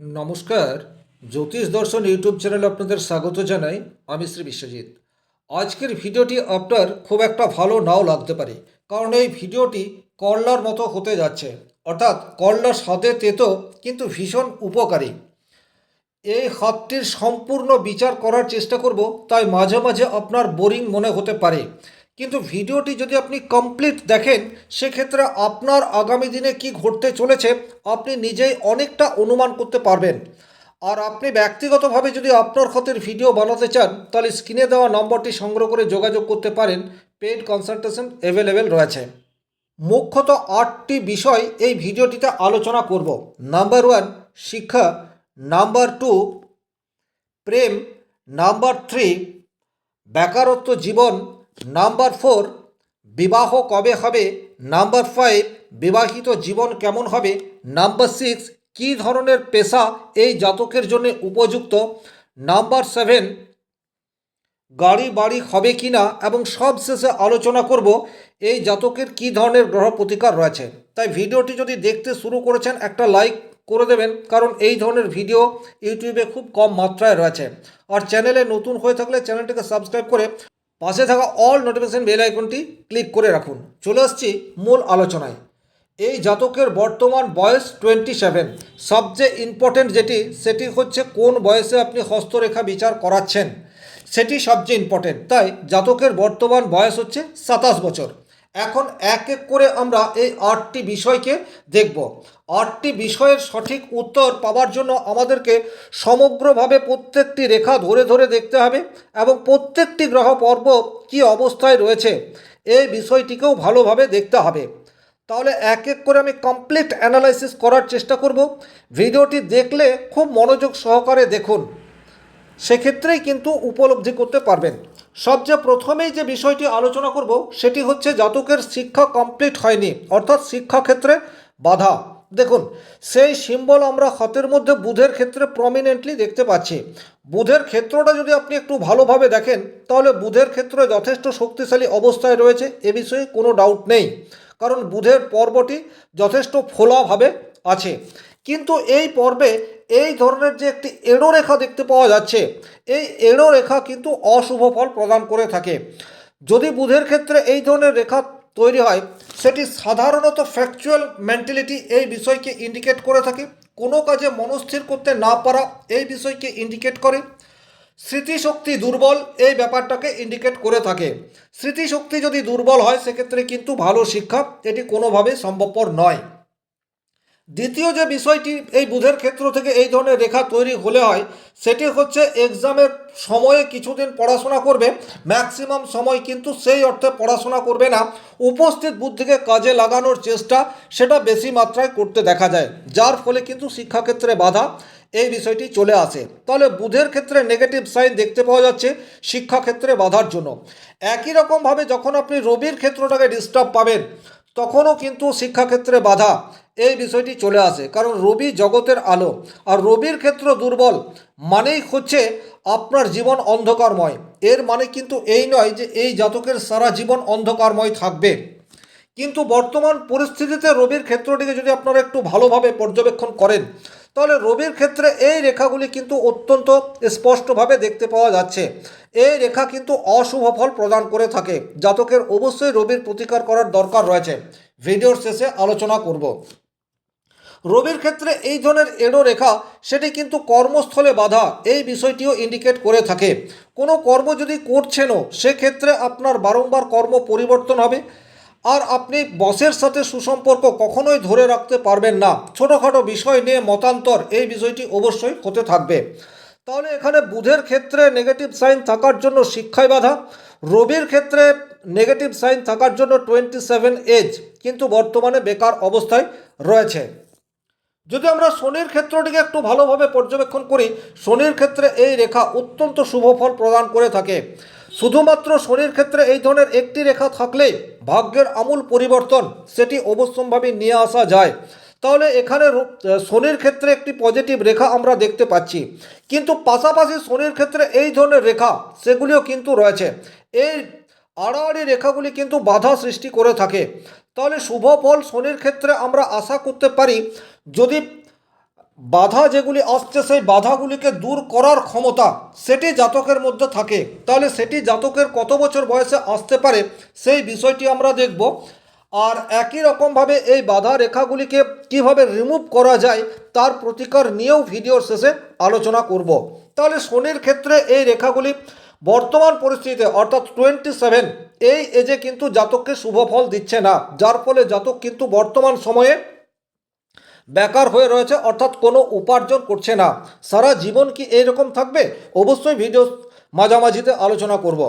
নমস্কার। জ্যোতিষ দর্শন ইউটিউব চ্যানেলে আপনাদের স্বাগত জানাই। আমি শ্রী বিশ্বজিৎ। আজকের ভিডিওটি আপনার খুব একটা ভালো নাও লাগতে পারে, কারণ এই ভিডিওটি করলার মতো হতে যাচ্ছে। অর্থাৎ করলার স্বাদে তেতো, কিন্তু ভীষণ উপকারী। এই হাতটির সম্পূর্ণ বিচার করার চেষ্টা করব, তাই মাঝে মাঝে আপনার বোরিং মনে হতে পারে। কিন্তু ভিডিওটি যদি আপনি কমপ্লিট দেখেন, সেক্ষেত্রে আপনার আগামী দিনে কি ঘটতে চলেছে, আপনি নিজেই অনেকটা অনুমান করতে পারবেন। আর আপনি ব্যক্তিগতভাবে যদি আপনার ক্ষতের ভিডিও বানাতে চান, তাহলে স্ক্রিনে দেওয়া নম্বরটি সংগ্রহ করে যোগাযোগ করতে পারেন। পেড কনসালটেশন অ্যাভেলেবেল রয়েছে। মুখ্যত আটটি বিষয় এই ভিডিওটিতে আলোচনা করব। নাম্বার ওয়ান শিক্ষা। নাম্বার টু প্রেম। নাম্বার থ্রি বেকারত্ব জীবন। নাম্বার ফোর বিবাহ কবে হবে? নাম্বার ফাইভ বিবাহিত জীবন কেমন হবে? নাম্বার সিক্স কী ধরনের পেশা এই জাতকের জন্য উপযুক্ত? নাম্বার সেভেন গাড়ি বাড়ি হবে কি না এবং সব শেষে আলোচনা করব এই জাতকের কী ধরনের গ্রহ প্রতিকার রয়েছে। তাই ভিডিওটি যদি দেখতে শুরু করেছেন, একটা লাইক করে দেবেন, কারণ এই ধরনের ভিডিও ইউটিউবে খুব কম মাত্রায় রয়েছে। আর চ্যানেলে নতুন হয়ে থাকলে চ্যানেলটিকে সাবস্ক্রাইব করে পাশে থাকা অল নোটিফিকেশন বেল আইকনটি ক্লিক করে রাখুন। চলে আসছি মূল আলোচনায়। এই জাতকের বর্তমান বয়স টোয়েন্টি সেভেন সবচেয়ে ইম্পর্টেন্ট যেটি, সেটি হচ্ছে কোন বয়সে আপনি হস্তরেখা বিচার করাচ্ছেন। সেটি সবচেয়ে ইম্পর্টেন্ট তাই জাতকের বর্তমান বয়স হচ্ছে সাতাশ বছর। এখন এক এক করে আমরা এই আটটি বিষয়কে দেখব। আটটি বিষয়ের সঠিক উত্তর পাওয়ার জন্য আমাদেরকে সমগ্রভাবে প্রত্যেকটি রেখা ধরে ধরে দেখতে হবে এবং প্রত্যেকটি গ্রহ পর্ব কী অবস্থায় রয়েছে এই বিষয়টিকেও ভালোভাবে দেখতে হবে। তাহলে এক এক করে আমি কমপ্লিট অ্যানালাইসিস করার চেষ্টা করব। ভিডিওটি দেখলে খুব মনোযোগ সহকারে দেখুন। সেক্ষেত্রেই কিন্তু উপলব্ধি করতে পারবেন। সবচেয়ে প্রথমেই যে বিষয়টি আলোচনা করব, সেটি হচ্ছে জাতকের শিক্ষা কমপ্লিট হয়নি, অর্থাৎ শিক্ষাক্ষেত্রে বাধা। দেখুন, সেই সিম্বল আমরা হাতের মধ্যে বুধের ক্ষেত্রে প্রমিনেন্টলি দেখতে পাচ্ছি। বুধের ক্ষেত্রটা যদি আপনি একটু ভালোভাবে দেখেন, তাহলে বুধের ক্ষেত্রে যথেষ্ট শক্তিশালী অবস্থায় রয়েছে, এ বিষয়ে কোনো ডাউট নেই। কারণ বুধের পর্বটি যথেষ্ট ফোলাভাবে আছে। কিন্তু এই পর্বে এই ধরনের যে একটি এড়ো রেখা দেখতে পাওয়া যাচ্ছে, এই এড়ো রেখা কিন্তু অশুভ ফল প্রদান করে থাকে। যদি বুধের ক্ষেত্রে এই ধরনের রেখা তৈরি হয়, সেটি সাধারণত ফ্যাকচুয়াল মেন্টালিটি এই বিষয়কে ইন্ডিকেট করে থাকে। কোনো কাজে মনস্থির করতে না পারা এই বিষয়কে ইন্ডিকেট করে। স্মৃতিশক্তি দুর্বল এই ব্যাপারটাকে ইন্ডিকেট করে থাকে। স্মৃতিশক্তি যদি দুর্বল হয়, সেক্ষেত্রে কিন্তু ভালো শিক্ষা এটি কোনোভাবেই সম্ভবপর নয়। দ্বিতীয় যে বিষয়টি এই বুধের ক্ষেত্র থেকে এই ধরনের রেখা তৈরি হলে হয়, সেটি হচ্ছে এক্সামের সময়ে কিছুদিন পড়াশোনা করবে ম্যাক্সিমাম সময় কিন্তু সেই অর্থে পড়াশোনা করবে না। উপস্থিত বুদ্ধিকে কাজে লাগানোর চেষ্টা সেটা বেশি মাত্রায় করতে দেখা যায়, যার ফলে কিন্তু শিক্ষাক্ষেত্রে বাধা এই বিষয়টি চলে আসে। তাহলে বুধের ক্ষেত্রে নেগেটিভ সাইন দেখতে পাওয়া যাচ্ছে শিক্ষাক্ষেত্রে বাধার জন্য। একই রকমভাবে যখন আপনি রবির ক্ষেত্রটাকে ডিস্টার্ব পাবেন তখনও কিন্তু শিক্ষাক্ষেত্রে বাধা। এই বিষয়টি চলে আসে। কারণ রবি জগতের আলো, আর রবির ক্ষেত্র দুর্বল মানেই হচ্ছে আপনার জীবন অন্ধকারময়। এর মানে কিন্তু এই নয় যে এই জাতকের সারা জীবন অন্ধকারময় থাকবে। কিন্তু বর্তমান পরিস্থিতিতে রবির ক্ষেত্রটিকে যদি আপনারা একটু ভালোভাবে পর্যবেক্ষণ করেন তাহলে রবির ক্ষেত্রে এই রেখাগুলি কিন্তু অত্যন্ত স্পষ্টভাবে দেখতে পাওয়া যাচ্ছে। এই রেখা কিন্তু অশুভ ফল প্রদান করে থাকে। জাতকের অবশ্যই রবির প্রতিকার করার দরকার রয়েছে। ভিডিওর শেষে আলোচনা করব। রবির ক্ষেত্রে এই ধরনের এড়ো রেখা, সেটি কিন্তু কর্মস্থলে বাধা, এই বিষয়টিও ইন্ডিকেট করে থাকে। কোনো কর্ম যদি করছেনও, সেক্ষেত্রে আপনার বারংবার কর্ম পরিবর্তন হবে। আর আপনি বসের সাথে সুসম্পর্ক কখনোই ধরে রাখতে পারবেন না। ছোটোখাটো বিষয় নিয়ে মতান্তর, এই বিষয়টি অবশ্যই হতে থাকবে। তাহলে এখানে বুধের ক্ষেত্রে নেগেটিভ সাইন থাকার জন্য শিক্ষায় বাধা, রবির ক্ষেত্রে নেগেটিভ সাইন থাকার জন্য টোয়েন্টি সেভেন এজ কিন্তু বর্তমানে বেকার অবস্থায় রয়েছে। যদি আমরা শনির ক্ষেত্রটিকে একটু ভালোভাবে পর্যবেক্ষণ করি, শনির ক্ষেত্রে এই রেখা অত্যন্ত শুভ ফল প্রদান করে থাকে। শুধুমাত্র শনির ক্ষেত্রে এই ধরনের একটি রেখা থাকলে ভাগ্যের আমূল পরিবর্তন সেটি অবশ্যম্ভাবী নিয়ে আসা যায়। তাহলে এখানে শনির ক্ষেত্রে একটি পজিটিভ রেখা আমরা দেখতে পাচ্ছি। কিন্তু পাশাপাশি শনির ক্ষেত্রে এই ধরনের রেখা, সেগুলিও কিন্তু রয়েছে। এই আড়াআড়ি রেখাগুলি কিন্তু বাধা সৃষ্টি করে থাকে। তাহলে শুভ ফল শনির ক্ষেত্রে আমরা আশা করতে পারি, যদি বাধা যেগুলি আসছে, সেই বাধাগুলিকে দূর করার ক্ষমতা সেটি জাতকের মধ্যে থাকে। তাহলে সেটি জাতকের কত বছর বয়সে আসতে পারে, সেই বিষয়টি আমরা দেখব। আর একই রকমভাবে এই বাধা রেখাগুলিকে কীভাবে রিমুভ করা যায়, তার প্রতিকার নিয়েও ভিডিওর শেষে আলোচনা করব। তাহলে শনির ক্ষেত্রে এই রেখাগুলি বর্তমান পরিস্থিতিতে, অর্থাৎ টোয়েন্টি সেভেন এই এজে কিন্তু জাতককে শুভ ফল দিচ্ছে না। যার ফলে জাতক কিন্তু বর্তমান সময়ে বেকার হয়ে রয়েছে, অর্থাৎ কোনো উপার্জন করছে না। সারা জীবন কি এইরকম থাকবে? অবশ্যই ভিডিও মাঝামাঝিতে আলোচনা করব।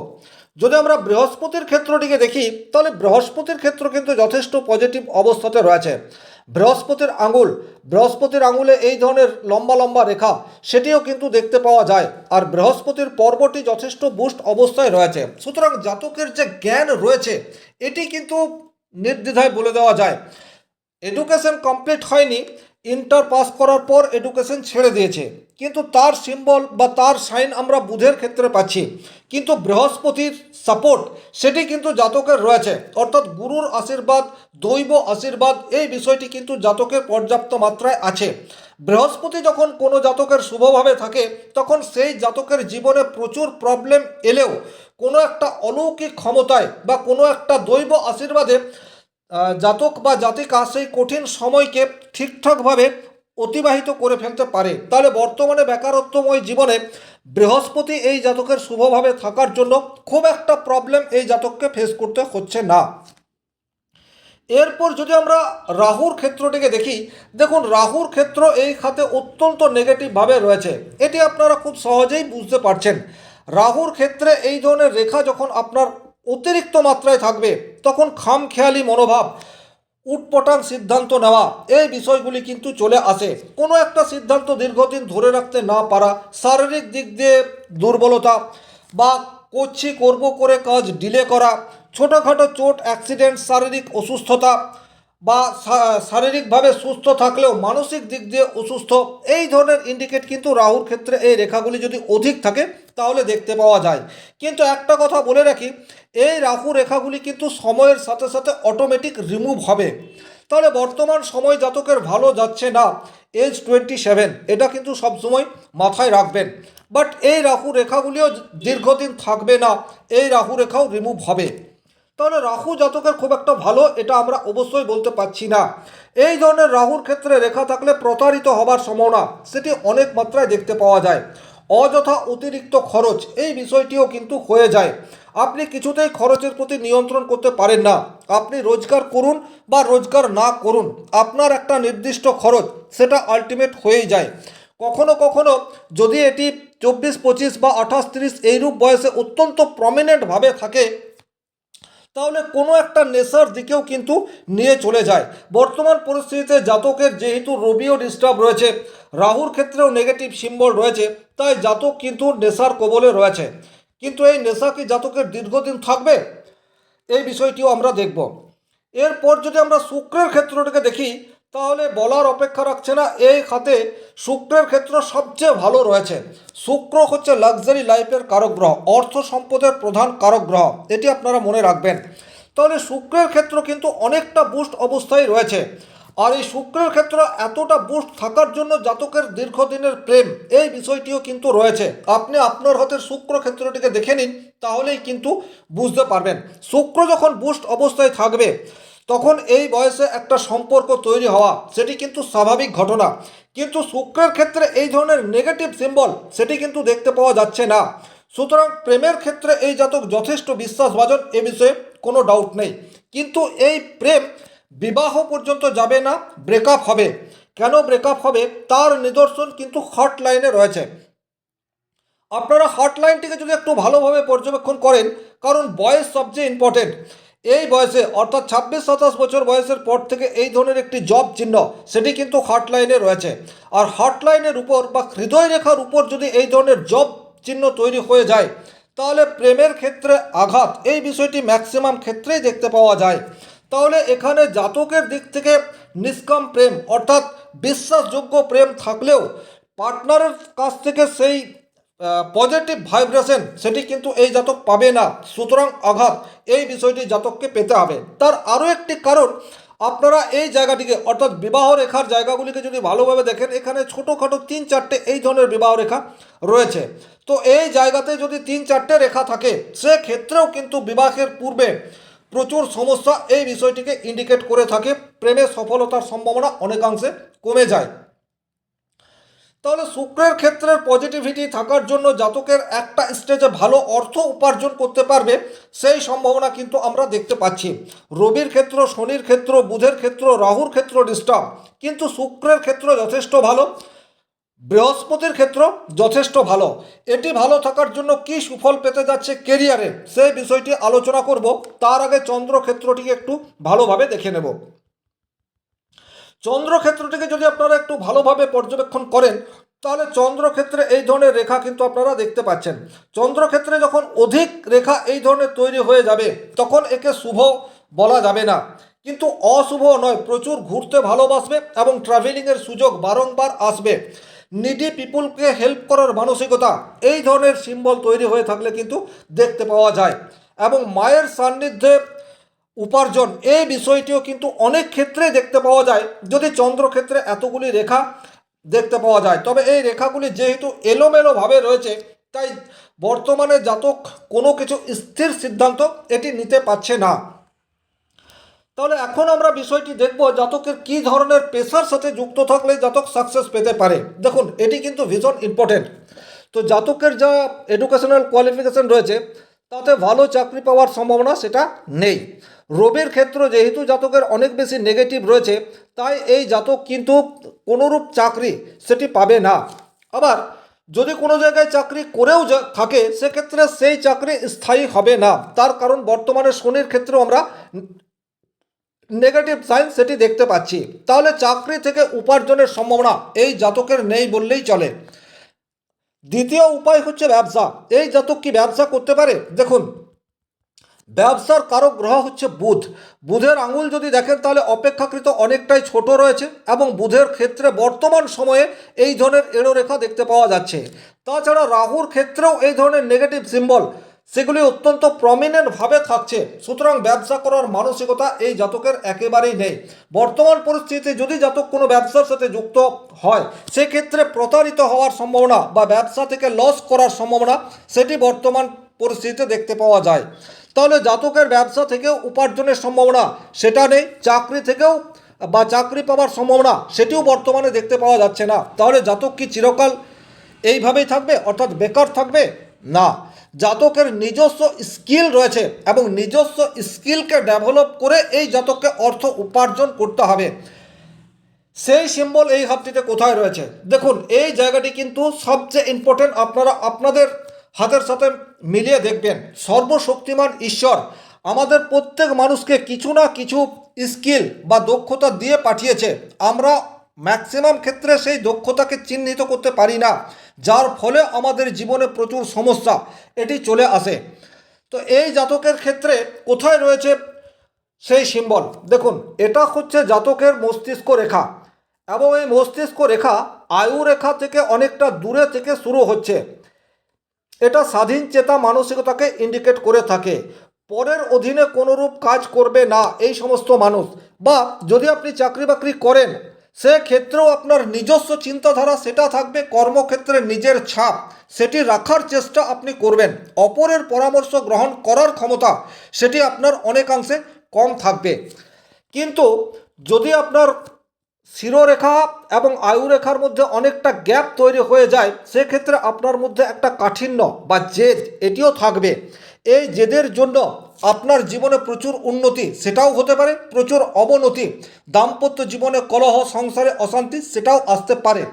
যদি আমরা বৃহস্পতির ক্ষেত্রটিকে দেখি, তাহলে বৃহস্পতির ক্ষেত্র কিন্তু যথেষ্ট পজিটিভ অবস্থাতে রয়েছে। বৃহস্পতির আঙুল, বৃহস্পতির আঙুলে এই ধরনের লম্বা লম্বা রেখা, সেটিও কিন্তু দেখতে পাওয়া যায়। আর বৃহস্পতির পর্বটি যথেষ্ট বুস্ট অবস্থায় রয়েছে। সুতরাং জাতকের যে জ্ঞান রয়েছে, এটি কিন্তু নির্দ্বিধায় বলে দেওয়া যায়। এডুকেশন কমপ্লিট হয়নি ইন্টার পাস করার পর এডুকেশন ছেড়ে দিয়েছে। কিন্তু তার সিম্বল বা তার সাইন আমরা বুধের ক্ষেত্রে পাচ্ছি। কিন্তু বৃহস্পতির সাপোর্ট সেটি কিন্তু জাতকের রয়েছে। অর্থাৎ গুরুর আশীর্বাদ, দৈব আশীর্বাদ, এই বিষয়টি কিন্তু জাতকের পর্যাপ্ত মাত্রায় আছে। বৃহস্পতি যখন কোনো জাতকের শুভভাবে থাকে, তখন সেই জাতকের জীবনে প্রচুর প্রবলেম এলেও কোনো একটা অলৌকিক ক্ষমতায় বা কোনো একটা দৈব আশীর্বাদে জাতক বা জাতিকা সেই কঠিন সময়কে ঠিকঠাকভাবে অতিবাহিত করে ফেলতে পারে। তাহলে বর্তমানে বেকারত্বময় জীবনে বৃহস্পতি এই জাতকের শুভভাবে থাকার জন্য খুব একটা প্রবলেম এই জাতককে ফেস করতে হচ্ছে না। এরপর যদি আমরা রাহুর ক্ষেত্রটিকে দেখি, দেখুন রাহুর ক্ষেত্র এই খাতে অত্যন্ত নেগেটিভভাবে রয়েছে। এটি আপনারা খুব সহজেই বুঝতে পারছেন। রাহুর ক্ষেত্রে এই ধরনের রেখা যখন আপনার অতিরিক্ত মাত্রায় থাকবে, তখন খামখেয়ালি মনোভাব উটপটান সিদ্ধান্ত নেওয়া, এই বিষয়গুলি কিন্তু চলে আসে। কোনো একটা সিদ্ধান্ত দীর্ঘদিন ধরে রাখতে না পারা, শারীরিক দিক দিয়ে দুর্বলতা বা করছি করব করে কাজ ডিলে করা, ছোটোখাটো চোট, অ্যাক্সিডেন্ট, শারীরিক অসুস্থতা বা শারীরিকভাবে সুস্থ থাকলেও মানসিক দিক দিয়ে অসুস্থ, এই ধরনের ইন্ডিকেট কিন্তু রাহুর ক্ষেত্রে এই রেখাগুলি যদি অধিক থাকে, তাহলে দেখতে পাওয়া যায়। কিন্তু একটা কথা বলে রাখি, এই রাহু রেখাগুলি কিন্তু সময়ের সাথে সাথে অটোমেটিক রিমুভ হবে। তাহলে বর্তমান সময় জাতকের ভালো যাচ্ছে না এজ টোয়েন্টি সেভেন এটা কিন্তু সবসময় মাথায় রাখবেন। বাট এই রাহু রেখাগুলিও দীর্ঘদিন থাকবে না, এই রাহু রেখাও রিমুভ হবে। তাহলে রাহু জাতকের খুব একটা ভালো, এটা আমরা অবশ্যই বলতে পারছি না। এই ধরনের রাহুর ক্ষেত্রে রেখা থাকলে প্রতারিত হবার সম্ভাবনা, সেটি অনেক মাত্রায় দেখতে পাওয়া যায়। অযথা অতিরিক্ত খরচ, এই বিষয়টিও কিন্তু হয়ে যায়। আপনি কিছুতেই খরচের প্রতি নিয়ন্ত্রণ করতে পারেন না। আপনি রোজগার করুন বা রোজগার না করুন, আপনার একটা নির্দিষ্ট খরচ, সেটা আলটিমেট হয়েই যায়। কখনো কখনো যদি এটি চব্বিশ, পঁচিশ বা আঠাশ, তিরিশ, এইরূপ বয়সে অত্যন্ত প্রমিনেন্টভাবে থাকে তাহলে কোনো একটা নেশার দিকেও কিন্তু নিয়ে চলে যায়। বর্তমান পরিস্থিতিতে জাতকের যেহেতু রবিও ডিস্টার্ব রয়েছে, রাহুর ক্ষেত্রেও নেগেটিভ সিম্বল রয়েছে, তাই জাতক কিন্তু নেশার কবলে রয়েছে। কিন্তু এই নেশা কি জাতকের দীর্ঘদিন থাকবে? এই বিষয়টিও আমরা দেখব। এরপর যদি আমরা শুক্রের ক্ষেত্রটাকে দেখি তাহলে বলার অপেক্ষা রাখছে না। এই খাতে শুক্রের ক্ষেত্র সবচেয়ে ভালো রয়েছে। শুক্র হচ্ছে লাক্সারি লাইফের কারক গ্রহ, অর্থ সম্পদের প্রধান কারক গ্রহ, এটি আপনারা মনে রাখবেন। তাহলে শুক্রের ক্ষেত্র কিন্তু অনেকটা বুস্ট অবস্থায় রয়েছে। আর এই শুক্রের ক্ষেত্র এতটা বুস্ট থাকার জন্য জাতকের দীর্ঘদিনের প্রেম, এই বিষয়টিও কিন্তু রয়েছে। আপনি আপনার হাতের শুক্র ক্ষেত্রটিকে দেখে নিন, তাহলেই কিন্তু বুঝতে পারবেন। শুক্র যখন বুস্ট অবস্থায় থাকবে তখন এই বয়সে একটা সম্পর্ক তৈরি হওয়া, সেটি কিন্তু স্বাভাবিক ঘটনা। কিন্তু শুক্রের ক্ষেত্রে এই ধরনের নেগেটিভ সিম্বল সেটি কিন্তু দেখতে পাওয়া যাচ্ছে না। সুতরাং প্রেমের ক্ষেত্রে এই জাতক যথেষ্ট বিশ্বাসভাজন এ বিষয়ে কোনো ডাউট নেই। কিন্তু এই প্রেম বিবাহ পর্যন্ত যাবে না ব্রেকআপ হবে। কেন ব্রেকআপ হবে? তার নিদর্শন কিন্তু হট লাইনে রয়েছে। আপনারা হটলাইনটিকে যদি একটু ভালোভাবে পর্যবেক্ষণ করেন, কারণ বয়স সবচেয়ে ইম্পর্টেন্ট এই বয়সে, অর্থাৎ ছাব্বিশ, সাতাশ বছর বয়সের পর থেকে এই ধরনের একটি জব চিহ্ন, সেটি কিন্তু হটলাইনে রয়েছে। আর হটলাইনের উপর বা হৃদয় রেখার উপর যদি এই ধরনের জব চিহ্ন তৈরি হয়ে যায়, তাহলে প্রেমের ক্ষেত্রে আঘাত, এই বিষয়টি ম্যাক্সিমাম ক্ষেত্রেই দেখতে পাওয়া যায়। তাহলে এখানে জাতকের দিক থেকে নিষ্কাম প্রেম, অর্থাৎ বিশ্বাসযোগ্য প্রেম থাকলেও, পার্টনারের কাছ থেকে সেই পজিটিভ ভাইব্রেশন সেটি কিন্তু এই জাতক পাবে না। সুতরাং আঘাত, এই বিষয়টি জাতককে পেতে হবে। তার আরও একটি কারণ, আপনারা এই জায়গাটিকে, অর্থাৎ বিবাহ রেখার জায়গাগুলিকে যদি ভালোভাবে দেখেন, এখানে ছোটোখাটো তিন চারটে এই ধরনের বিবাহ রেখা রয়েছে। তো এই জায়গাতে যদি তিন চারটে রেখা থাকে, সেক্ষেত্রেও কিন্তু বিবাহের পূর্বে প্রচুর সমস্যা এই বিষয়টিকে ইন্ডিকেট করে থাকে। প্রেমে সফলতার সম্ভাবনা অনেকাংশে কমে যায়। তাহলে শুক্রের ক্ষেত্রে পজিটিভিটি থাকার জন্য জাতকের একটা স্টেজে ভালো অর্থ উপার্জন করতে পারবে, সেই সম্ভাবনা কিন্তু আমরা দেখতে পাচ্ছি। রবির ক্ষেত্র, শনির ক্ষেত্র, বুধের ক্ষেত্র, রাহুর ক্ষেত্র ডিস্টার্ব কিন্তু শুক্রের ক্ষেত্র যথেষ্ট ভালো, বৃহস্পতির ক্ষেত্র যথেষ্ট ভালো। এটি ভালো থাকার জন্য কি সুফল পেতে যাচ্ছে কেরিয়ারে সেই বিষয়টি আলোচনা করব। তার আগে চন্দ্র ক্ষেত্রটিকে একটু ভালোভাবে দেখে নেব। চন্দ্রক্ষেত্রটিকে যদি আপনারা একটু ভালোভাবে পর্যবেক্ষণ করেন, তাহলে চন্দ্রক্ষেত্রে এই ধরনের রেখা কিন্তু আপনারা দেখতে পাচ্ছেন। চন্দ্রক্ষেত্রে যখন অধিক রেখা এই ধরনের তৈরি হয়ে যাবে, তখন একে শুভ বলা যাবে না। কিন্তু অশুভ নয়, প্রচুর ঘুরতে ভালোবাসবে এবং ট্রাভেলিংয়ের সুযোগ বারংবার আসবে। নিডি পিপুলকে হেল্প করার মানসিকতা, এই ধরনের সিম্বল তৈরি হয়ে থাকলে কিন্তু দেখতে পাওয়া যায়। এবং মায়ের সান্নিধ্যে উপার্জন। এই বিষয়টিও কিন্তু অনেক ক্ষেত্রে দেখতে পাওয়া যায়। যদি চন্দ্রক্ষেত্রে এতগুলি রেখা দেখতে পাওয়া যায়, তবে এই রেখাগুলি যেহেতু এলোমেলোভাবে রয়েছে, তাই বর্তমানে জাতক কোনো কিছু স্থির সিদ্ধান্ত এটি নিতে পারছে না। তাহলে এখন আমরা বিষয়টি দেখব, জাতকের কি ধরনের পেশার সাথে যুক্ত থাকলে জাতক সাকসেস পেতে পারে। দেখুন, এটি কিন্তু ভীষণ ইম্পর্টেন্ট তো জাতকের যা এডুকেশনাল কোয়ালিফিকেশন রয়েছে তাতে ভালো চাকরি পাওয়ার সম্ভাবনা সেটা নেই। রবির ক্ষেত্র যেহেতু জাতকের অনেক বেশি নেগেটিভ রয়েছে, তাই এই জাতক কিন্তু কোনোরূপ চাকরি সেটি পাবে না। আবার যদি কোনো জায়গায় চাকরি করেও থাকে, সেক্ষেত্রে সেই চাকরি স্থায়ী হবে না। তার কারণ বর্তমানে শনির ক্ষেত্রেও আমরা নেগেটিভ সাইন সেটি দেখতে পাচ্ছি। তাহলে চাকরি থেকে উপার্জনের সম্ভাবনা এই জাতকের নেই বললেই চলে। দ্বিতীয় উপায় হচ্ছে ব্যবসা। এই জাতক কি ব্যবসা করতে পারে? দেখুন, ব্যবসার কারক গ্রহ হচ্ছে বুধ। বুধের আঙুল যদি দেখেন, তাহলে অপেক্ষাকৃত অনেকটাই ছোট রয়েছে এবং বুধের ক্ষেত্রে বর্তমান সময়ে এই ধরনের এড়ো রেখা দেখতে পাওয়া যাচ্ছে। তাছাড়া রাহুর ক্ষেত্রেও এই ধরনের নেগেটিভ সিম্বল সেগুলি অত্যন্ত প্রমিনেন্টভাবে থাকছে। সুতরাং ব্যবসা করার মানসিকতা এই জাতকের একেবারেই নেই। বর্তমান পরিস্থিতিতে যদি জাতক কোনো ব্যবসার সাথে যুক্ত হয়, সেক্ষেত্রে প্রতারিত হওয়ার সম্ভাবনা বা ব্যবসা থেকে লস করার সম্ভাবনা সেটি বর্তমান পরিস্থিতিতে দেখতে পাওয়া যায়। তাহলে জাতকের ব্যবসা থেকেও উপার্জনের সম্ভাবনা সেটা নেই, চাকরি থেকেও বা চাকরি পাওয়ার সম্ভাবনা সেটিও বর্তমানে দেখতে পাওয়া যাচ্ছে না। তাহলে জাতক কি চিরকাল এইভাবেই থাকবে, অর্থাৎ বেকার থাকবে? না। জাতকের নিজস্ব স্কিল রয়েছে এবং নিজস্ব স্কিলকে ডেভেলপ করে এই জাতককে অর্থ উপার্জন করতে হবে। সেই সিম্বল এই হাতটিতে কোথায় রয়েছে? দেখুন, এই জায়গাটি কিন্তু সবচেয়ে ইম্পর্টেন্ট আপনারা আপনাদের হাতের সাথে মিলিয়ে দেখবেন। সর্বশক্তিমান ঈশ্বর আমাদের প্রত্যেক মানুষকে কিছু না কিছু স্কিল বা দক্ষতা দিয়ে পাঠিয়েছে। আমরা ম্যাক্সিমাম ক্ষেত্রে সেই দক্ষতাকে চিহ্নিত করতে পারি না, যার ফলে আমাদের জীবনে প্রচুর সমস্যা, এটি চলে আসে। তো এই জাতকের ক্ষেত্রে কোথায় রয়েছে সেই সিম্বল দেখুন, এটা হচ্ছে জাতকের মস্তিষ্ক রেখা এবং এই মস্তিষ্ক রেখা আয়ু রেখা থেকে অনেকটা দূরে থেকে শুরু হচ্ছে। এটা স্বাধীন চেতা মানসিকতাকে ইন্ডিকেট করে থাকে। পরের অধীনে কোনোরূপ কাজ করবে না এই সমস্ত মানুষ। বা যদি আপনি চাকরি বাকরি করেন সেক্ষেত্রেও আপনার নিজস্ব চিন্তাধারা, সেটা থাকবে কর্মক্ষেত্রে নিজের ছাপ। সেটি রাখার চেষ্টা আপনি করবেন। অপরের পরামর্শ গ্রহণ করার ক্ষমতা, সেটি আপনার অনেকাংশে কম থাকবে। কিন্তু যদি আপনার শিরোরেখা এবং আয়ুরেখার মধ্যে অনেকটা গ্যাপ তৈরি হয়ে যায়, সেক্ষেত্রে আপনার মধ্যে একটা কাঠিন্য বা জেদ, এটিও থাকবে। এই জেদের জন্য আপনার জীবনে প্রচুর উন্নতি, সেটাও হতে পারে। প্রচুর অবনতি, দাম্পত্য জীবনে কলহ, সংসারে অশান্তি, সেটাও আসতে পারে।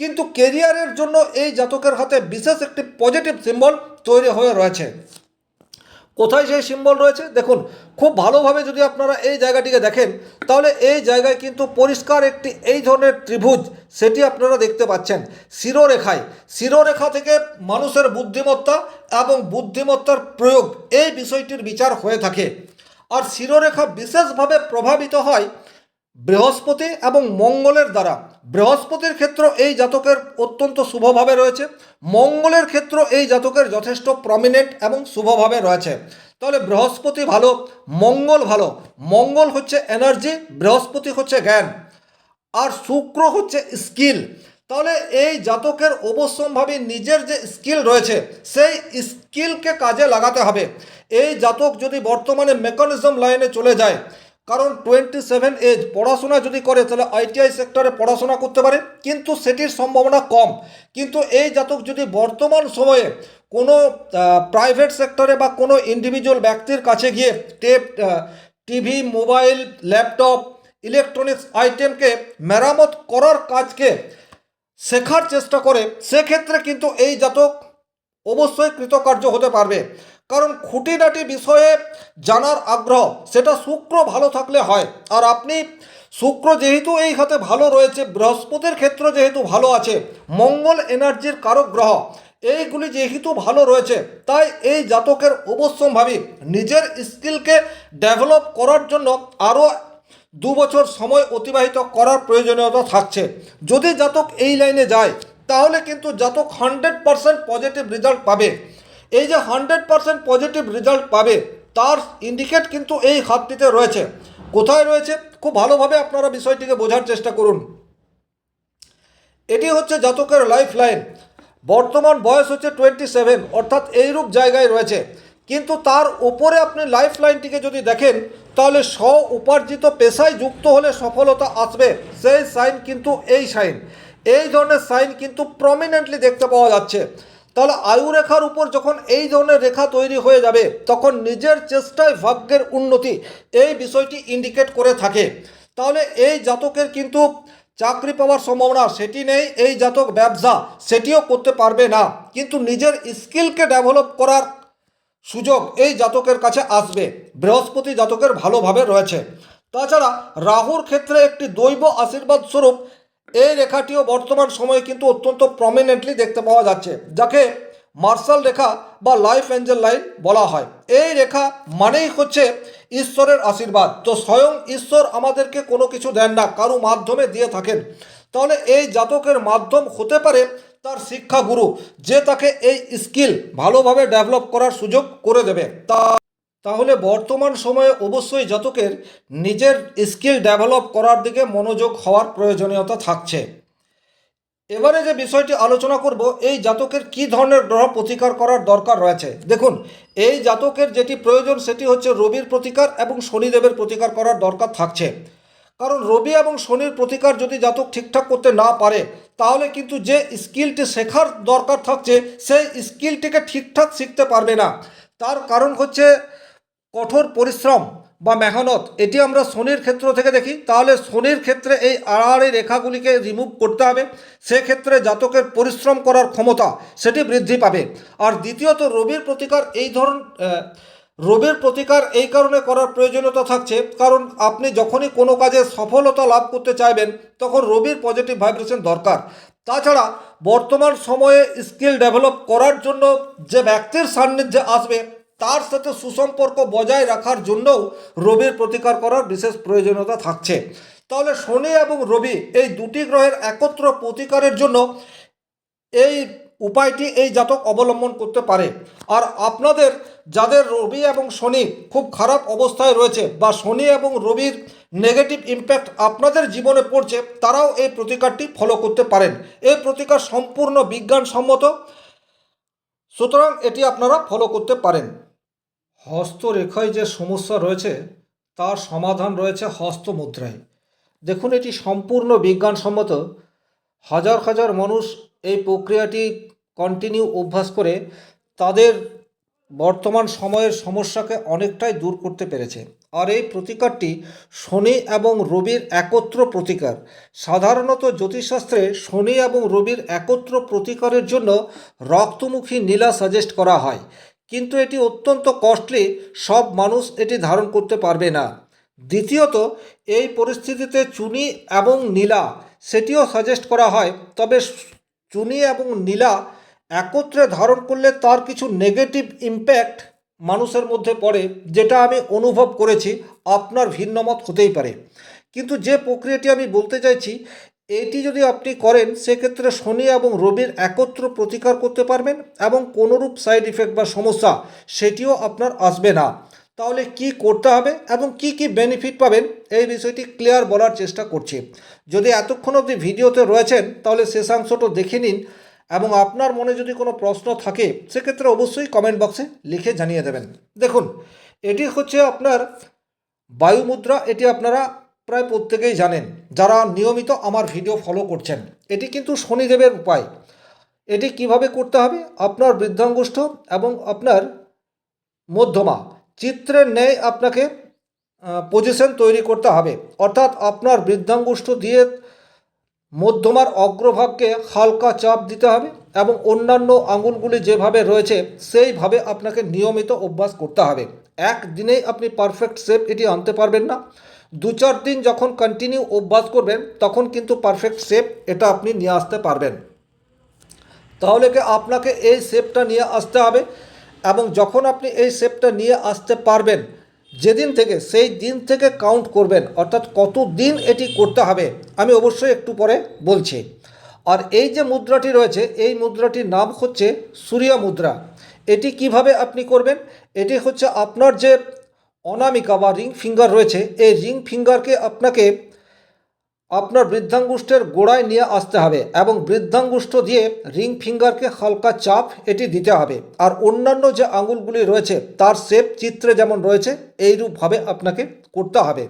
কিন্তু কেরিয়ারের জন্য এই জাতকের হাতে বিশেষ একটি পজিটিভ সিম্বল তৈরি হয়ে রয়েছে। কোথায় সেই সিম্বল রয়েছে? দেখুন, খুব ভালোভাবে যদি আপনারা এই জায়গাটিকে দেখেন, তাহলে এই জায়গায় কিন্তু পরিষ্কার একটি এই ধরনের ত্রিভুজ সেটি আপনারা দেখতে পাচ্ছেন। শিরোরেখায়, শিরোরেখা থেকে মানুষের বুদ্ধিমত্তা এবং বুদ্ধিমত্তার প্রয়োগ, এই বিষয়টির বিচার হয়ে থাকে। আর শিরোরেখা বিশেষভাবে প্রভাবিত হয় বৃহস্পতি এবং মঙ্গলের দ্বারা। বৃহস্পতির ক্ষেত্র এই জাতকের অত্যন্ত শুভভাবে রয়েছে। মঙ্গলের ক্ষেত্র এই জাতকের যথেষ্ট প্রমিনেন্ট এবং শুভভাবে রয়েছে। তাহলে বৃহস্পতি ভালো, মঙ্গল ভালো। মঙ্গল হচ্ছে এনার্জি বৃহস্পতি হচ্ছে জ্ঞান। আর শুক্র হচ্ছে স্কিল। তাহলে এই জাতকের অবশ্যম্ভাবী নিজের যে স্কিল রয়েছে, সেই স্কিলকে কাজে লাগাতে হবে। এই জাতক যদি বর্তমানে মেকানিজম লাইনে চলে যায়, কারণ টোয়েন্টি সেভেন এজ, পড়াশোনা যদি করে, তাহলে আইটিআই সেক্টরে পড়াশোনা করতে পারে, কিন্তু সেটির সম্ভাবনা কম। কিন্তু এই জাতক যদি বর্তমান সময়ে কোনো প্রাইভেট সেক্টরে বা কোনো ইন্ডিভিজুয়াল ব্যক্তির কাছে গিয়ে tape TV, mobile, laptop electronics আইটেমকে মেরামত করার কাজকে শেখার চেষ্টা করে, সেক্ষেত্রে কিন্তু এই জাতক অবশ্যই কৃতকার্য হতে পারবে। কারণ খুঁটিনাটি বিষয়ে জানার আগ্রহ, সেটা শুক্র ভালো থাকলে হয়। আর আপনি, শুক্র যেহেতু এই হাতে ভালো রয়েছে, বৃহস্পতির ক্ষেত্র যেহেতু ভালো আছে, মঙ্গল এনার্জির কারক গ্রহ, এইগুলি যেহেতু ভালো রয়েছে, তাই এই জাতকের অবশ্যম্ভাবী নিজের স্কিলকে ডেভেলপ করার জন্য আরও দু বছর সময় অতিবাহিত করার প্রয়োজনীয়তা থাকছে। যদি জাতক এই লাইনে যায়, তাহলে কিন্তু জাতক হান্ড্রেড পারসেন্ট পজিটিভ রেজাল্ট পাবে। এই যে হান্ড্রেড পারসেন্ট পজিটিভ রেজাল্ট পাবে, তার ইন্ডিকেট কিন্তু এই হাতটিতে রয়েছে। কোথায় রয়েছে? খুব ভালোভাবে আপনারা বিষয়টিকে বোঝার চেষ্টা করুন। এটি হচ্ছে জাতকের লাইফ লাইন বর্তমান বয়স হচ্ছে টোয়েন্টি সেভেন, অর্থাৎ এইরূপ জায়গায় রয়েছে। কিন্তু তার উপরে আপনি লাইফ লাইনটিকে যদি দেখেন তাহলে স্ব উপার্জিত পেশায় যুক্ত হলে সফলতা আসবে। সেই সাইন কিন্তু এই সাইন। এই ধরনের সাইন কিন্তু প্রমিনেন্টলি দেখতে পাওয়া যাচ্ছে। তাহলে আয়ু রেখার উপর যখন এই ধরনের রেখা তৈরি হয়ে যাবে, তখন নিজের চেষ্টায় ভাগ্যের উন্নতি এই বিষয়টি ইন্ডিকেট করে থাকে। তাহলে এই জাতকের কিন্তু চাকরি পাওয়ার সম্ভাবনা, সেটি নেই। এই জাতক ব্যবসা, সেটিও করতে পারবে না। কিন্তু নিজের স্কিলকে ডেভেলপ করার সুযোগ এই জাতকের কাছে আসবে। বৃহস্পতি জাতকের ভালোভাবে রয়েছে। তাছাড়া রাহুর ক্ষেত্রে একটি দৈব আশীর্বাদ স্বরূপ, এই রেখাটিও বর্তমান সময়ে কিন্তু অত্যন্ত প্রমিনেন্টলি দেখতে পাওয়া যাচ্ছে, যাকে মার্শাল রেখা বা লাইফ অ্যাঞ্জেল লাইন বলা হয়। এই রেখা মানেই হচ্ছে ঈশ্বরের আশীর্বাদ। তো স্বয়ং ঈশ্বর আমাদেরকে কোনো কিছু দেন না, কারও মাধ্যমে দিয়ে থাকেন। তাহলে এই জাতকের মাধ্যম হতে পারে তার শিক্ষা গুরু যে তাকে এই স্কিল ভালোভাবে ডেভেলপ করার সুযোগ করে দেবে। তা, তাহলে বর্তমান সময়ে অবশ্যই জাতকের নিজের স্কিল ডেভেলপ করার দিকে মনোযোগ হওয়ার প্রয়োজনীয়তা থাকছে। এবারে যে বিষয়টি আলোচনা করব, এই জাতকের কি ধরনের গ্রহ প্রতিকার করার দরকার রয়েছে? দেখুন, এই জাতকের যেটি প্রয়োজন সেটি হচ্ছে রবির প্রতিকার এবং শনিদেবের প্রতিকার করার দরকার থাকছে। কারণ রবি এবং শনির প্রতিকার যদি জাতক ঠিকঠাক করতে না পারে তাহলে কিন্তু যে স্কিলটি শেখার দরকার থাকছে, সেই স্কিলটিকে ঠিকঠাক শিখতে পারবে না। তার কারণ হচ্ছে কঠোর পরিশ্রম বা মেহনত, এটি আমরা শনির ক্ষেত্র থেকে দেখি। তাহলে শনির ক্ষেত্রে এই আড়াআড়ি রেখাগুলিকে রিমুভ করতে হবে। সেক্ষেত্রে জাতকের পরিশ্রম করার ক্ষমতা সেটি বৃদ্ধি পাবে। আর দ্বিতীয়ত রবির প্রতিকার এই ধরন রবির প্রতিকার এই কারণে করার প্রয়োজনীয়তা থাকছে, কারণ আপনি যখনই কোনো কাজে সফলতা লাভ করতে চাইবেন, তখন রবির পজিটিভ ভাইব্রেশন দরকার। তাছাড়া বর্তমান সময়ে স্কিল ডেভেলপ করার জন্য যে ব্যক্তির সান্নিধ্যে আসবে, তার সাথে সুসম্পর্ক বজায় রাখার জন্যও রবির প্রতিকার করার বিশেষ প্রয়োজনীয়তা থাকছে। তাহলে শনি এবং রবি এই দুটি গ্রহের একত্র প্রতিকারের জন্য এই উপায়টি এই জাতক অবলম্বন করতে পারে। আর আপনাদের, যাদের রবি এবং শনি খুব খারাপ অবস্থায় রয়েছে বা শনি এবং রবির নেগেটিভ ইম্প্যাক্ট আপনাদের জীবনে পড়ছে, তারাও এই প্রতিকারটি ফলো করতে পারেন। এই প্রতিকার সম্পূর্ণ বিজ্ঞানসম্মত। সুতরাং এটি আপনারা ফলো করতে পারেন। হস্তরেখায় যে সমস্যা রয়েছে, তার সমাধান রয়েছে হস্তমুদ্রায়। দেখুন, এটি সম্পূর্ণ বিজ্ঞানসম্মত। হাজার হাজার মানুষ এই প্রক্রিয়াটি কন্টিনিউ অভ্যাস করে তাদের বর্তমান সময়ের সমস্যাকে অনেকটাই দূর করতে পেরেছে। আর এই প্রতিকারটি শনি এবং রবির একত্র প্রতিকার। সাধারণত জ্যোতিষশাস্ত্রে শনি এবং রবির একত্র প্রতিকারের জন্য রক্তমুখী নীলা সাজেস্ট করা হয়। কিন্তু এটি অত্যন্ত কস্টলি সব মানুষ এটি ধারণ করতে পারবে না। দ্বিতীয়ত, এই পরিস্থিতিতে চুনি এবং নীলা, সেটিও সাজেস্ট করা হয়। তবে চুনি এবং নীলা একত্রে ধারণ করলে তার কিছু নেগেটিভ ইম্প্যাক্ট মানুষের মধ্যে পড়ে, যেটা আমি অনুভব করেছি, আপনার ভিন্নমত হতেই পারে। কিন্তু যে প্রক্রিয়াটি আমি বলতে চাইছি, এটি যদি আপনি করেন, সেক্ষেত্রে শনি এবং রবির একত্র প্রতিকার করতে পারবেন এবং কোনোরূপ সাইড ইফেক্ট বা সমস্যা, সেটিও আপনার আসবে না। তাহলে কি করতে হবে এবং কি কি বেনিফিট পাবেন? এই বিষয়টি ক্লিয়ার বলার চেষ্টা করছি। যদি এতক্ষণ অবধি ভিডিওতে রয়েছেন, তাহলে শেষাংশটা দেখে নিন এবং আপনার মনে যদি কোনো প্রশ্ন থাকে, সেক্ষেত্রে অবশ্যই কমেন্ট বক্সে লিখে জানিয়ে দেবেন। দেখুন, এটি হচ্ছে আপনার বায়ু মুদ্রা এটি আপনারা প্রায় প্রত্যেকেই জানেন। যারা নিয়মিত আমার ভিডিও ফলো করছেন, এটি কিন্তু শনিদেবের উপায়। এটি কীভাবে করতে হবে? আপনার বৃদ্ধাঙ্গুষ্ঠ এবং আপনার মধ্যমা। চিত্রের ন্যায় আপনাকে পজিশন তৈরি করতে হবে। অর্থাৎ আপনার বৃদ্ধাঙ্গুষ্ঠ দিয়ে মধ্যমার অগ্রভাগকে হালকা চাপ দিতে হবে এবং অন্যান্য আঙুলগুলি যেভাবে রয়েছে, সেইভাবে আপনাকে নিয়মিত অভ্যাস করতে হবে। একদিনেই আপনি পারফেক্ট শেপ এটি আনতে পারবেন না। দু চার দিন যখন কন্টিনিউ অভ্যাস করবেন, তখন কিন্তু পারফেক্ট শেপ এটা আপনি নিয়ে আসতে পারবেন। তাহলে কি আপনাকে এই শেপটা নিয়ে আসতে হবে? এবং যখন আপনি এই শেপটা নিয়ে আসতে পারবেন, যেদিন থেকে, সেই দিন থেকে কাউন্ট করবেন, অর্থাৎ কত দিন এটি করতে হবে, আমি অবশ্যই একটু পরে বলছি। আর এই যে মুদ্রাটি রয়েছে, এই মুদ্রাটির নাম হচ্ছে সূর্য মুদ্রা। এটি কীভাবে আপনি করবেন? এটি হচ্ছে আপনার যে অনামিকা বা রিং ফিঙ্গার রয়েছে, এই রিং ফিঙ্গারকে আপনাকে আপনার বৃদ্ধাঙ্গুষ্ঠের গোড়ায় নিয়ে আসতে হবে এবং বৃদ্ধাঙ্গুষ্ঠ দিয়ে রিং ফিঙ্গারকে হালকা চাপ এটি দিতে হবে। আর অন্যান্য যে আঙুলগুলি রয়েছে, তার শেপ চিত্রে যেমন রয়েছে এইরূপভাবে আপনাকে করতে হবে।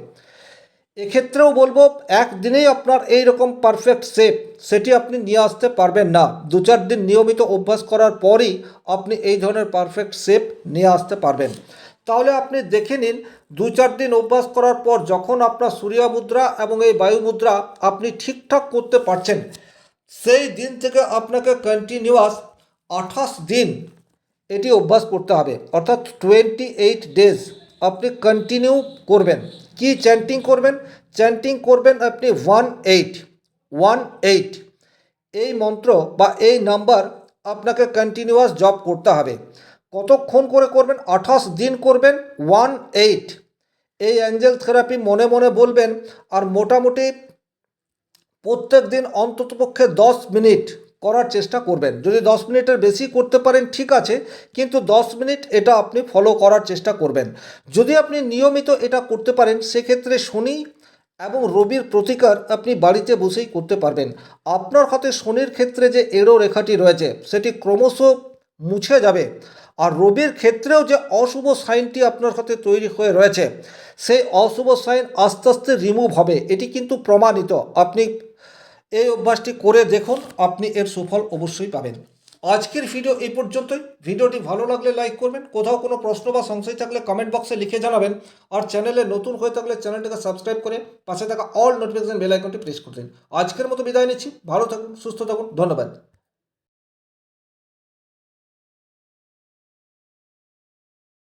এক্ষেত্রেও বলব, একদিনেই আপনার এই রকম পারফেক্ট শেপ সেটি আপনি নিয়ে আসতে পারবেন না। দু চার দিন নিয়মিত অভ্যাস করার পরই আপনি এই ধরনের পারফেক্ট শেপ নিয়ে আসতে পারবেন। তাহলে আপনি দেখে নিন দু চার দিন অভ্যাস করার পর যখন আপনার সূর্য মুদ্রা এবং এই বায়ু মুদ্রা আপনি ঠিকঠাক করতে পারছেন, সেই দিন থেকে আপনাকে কন্টিনিউয়াস আঠাশ দিন এটি অভ্যাস করতে হবে। অর্থাৎ টোয়েন্টি এইট ডেজ আপনি কন্টিনিউ করবেন। কি চ্যান্টিং করবেন? চ্যান্টিং করবেন আপনি ওয়ান এইট ওয়ান এইট এই মন্ত্র বা এই নাম্বার আপনাকে কন্টিনিউয়াস জব করতে হবে। কতক্ষণ করে করবেন? আঠাশ দিন করবেন? One eight. এই অ্যাঞ্জেল থেরাপি মনে মনে বলবেন, আর মোটামুটি প্রত্যেক দিন অন্ততপক্ষে দশ মিনিট করার চেষ্টা করবেন। যদি দশ মিনিটের বেশি করতে পারেন, ঠিক আছে, কিন্তু দশ মিনিট এটা আপনি ফলো করার চেষ্টা করবেন। যদি আপনি নিয়মিত এটা করতে পারেন, সেক্ষেত্রে শনি এবং রবির প্রতিকার আপনি বাড়িতে বসেই করতে পারবেন। আপনার হাতে শনির ক্ষেত্রে যে এড়ো রেখাটি রয়েছে, সেটি ক্রমশ মুছে যাবে। আর রবির ক্ষেত্রেও যে অশুভ সাইনটি আপনার হাতে তৈরি হয়ে রয়েছে, সেই অশুভ সাইন আস্তে আস্তে রিমুভ হবে। এটি কিন্তু প্রমাণিত। আপনি এই অভ্যাসটি করে দেখুন, আপনি এর সুফল অবশ্যই পাবেন। আজকের ভিডিও এই পর্যন্তই। ভিডিওটি ভালো লাগলে লাইক করবেন। কোথাও কোনো প্রশ্ন বা সংশয় থাকলে কমেন্ট বক্সে লিখে জানাবেন। আর চ্যানেলে নতুন হয়ে থাকলে চ্যানেলটাকে সাবস্ক্রাইব করে পাশে থাকা অল নোটিফিকেশন বেল আইকনটি প্রেস করে দিন। আজকের মতো বিদায় নিচ্ছি। ভালো থাকুন, সুস্থ থাকুন। ধন্যবাদ।